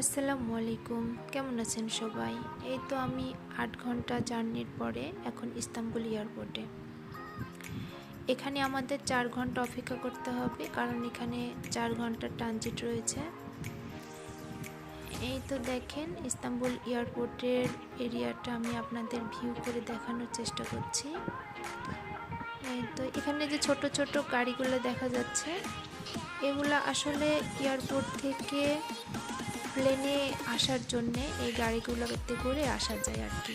আসসালামু আলাইকুম। কেমন আছেন সবাই? এই তো আমি আট ঘণ্টা জার্নির পরে এখন ইস্তাম্বুল এয়ারপোর্টে। এখানে আমাদের চার ঘণ্টা অপেক্ষা করতে হবে, কারণ এখানে চার ঘণ্টা ট্রানজিট রয়েছে। এই তো দেখেন, ইস্তাম্বুল এয়ারপোর্টের এরিয়াটা আমি আপনাদের ভিউ করে দেখানোর চেষ্টা করছি। এই তো এখানে যে ছোট ছোট গাড়িগুলো দেখা যাচ্ছে, এগুলো আসলে এয়ারপোর্ট থেকে প্লেনে আসার জন্যে এই গাড়িগুলোতে করে আসা যায় আর কি।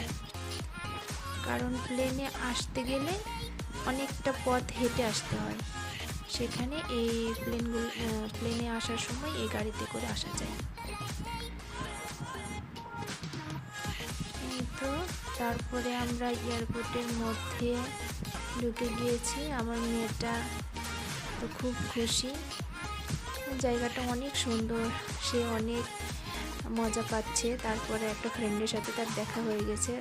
কারণ প্লেনে আসতে গেলে অনেকটা পথ হেঁটে আসতে হয়। সেখানে এই প্লেনগুলো প্লেনে আসার সময় এই গাড়িতে করে আসা যায়। তো তারপরে আমরা এয়ারপোর্টের মধ্যে ঢুকে গিয়েছি। আমার মেয়েটা তো খুব খুশি। জায়গাটা অনেক সুন্দর। সে অনেক মজা পাচ্ছে। তারপরে একটা ফ্রেন্ডের সাথে তার দেখা হয়ে গেছে।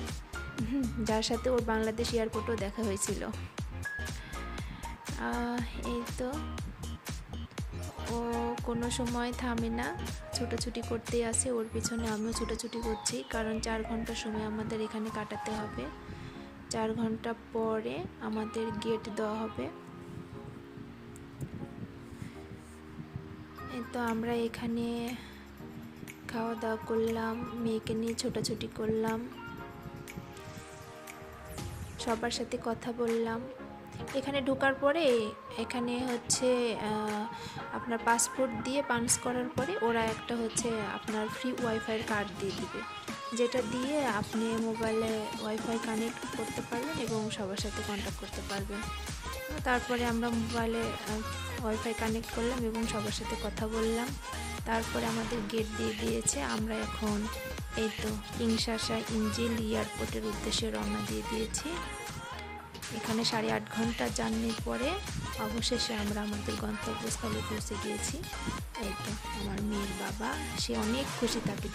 যার সাথে ওর বাংলাদেশ এয়ারপোর্টও দেখা হয়েছিল। এই তো। ও কোনো সময় থামে না। ছোটাছুটি করতেই আসে ওর পিছনে আমিও ছোটাছুটি করছি। কারণ চার ঘণ্টা সময় আমাদের এখানে কাটাতে হবে। চার ঘণ্টা পরে আমাদের গেট দেওয়া হবে। এই তো আমরা এখানে খাওয়া দাওয়া করলাম, মেয়েকে নিয়ে ছোটাছুটি করলাম। সবার সাথে কথা বললাম। এখানে ঢোকার পরে, এখানে হচ্ছে আপনার পাসপোর্ট দিয়ে পাঞ্চ করার পরে ওরা একটা হচ্ছে আপনার ফ্রি ওয়াইফাইয়ের কার্ড দিয়ে দিবে। যেটা দিয়ে আপনি মোবাইলে ওয়াইফাই কানেক্ট করতে পারবেন এবং সবার সাথে কন্ট্যাক্ট করতে পারবেন। তারপরে আমরা মোবাইলে ওয়াইফাই কানেক্ট করলাম এবং সবার সাথে কথা বললাম। তারপরে আমাদের গেট দিয়ে দিয়েছে। আমরা এখন এই তো কিংশাসা ইঞ্জিল এয়ারপোর্টের উদ্দেশ্যে রওনা দিয়ে দিয়েছি। এখানে সাড়ে আট ঘণ্টা জার্নির পরে অবশেষে আমরা আমাদের গন্তব্যস্থলে পৌঁছে গিয়েছি। এই তো আমার মেয়ের বাবা, সে অনেক খুশি তাকে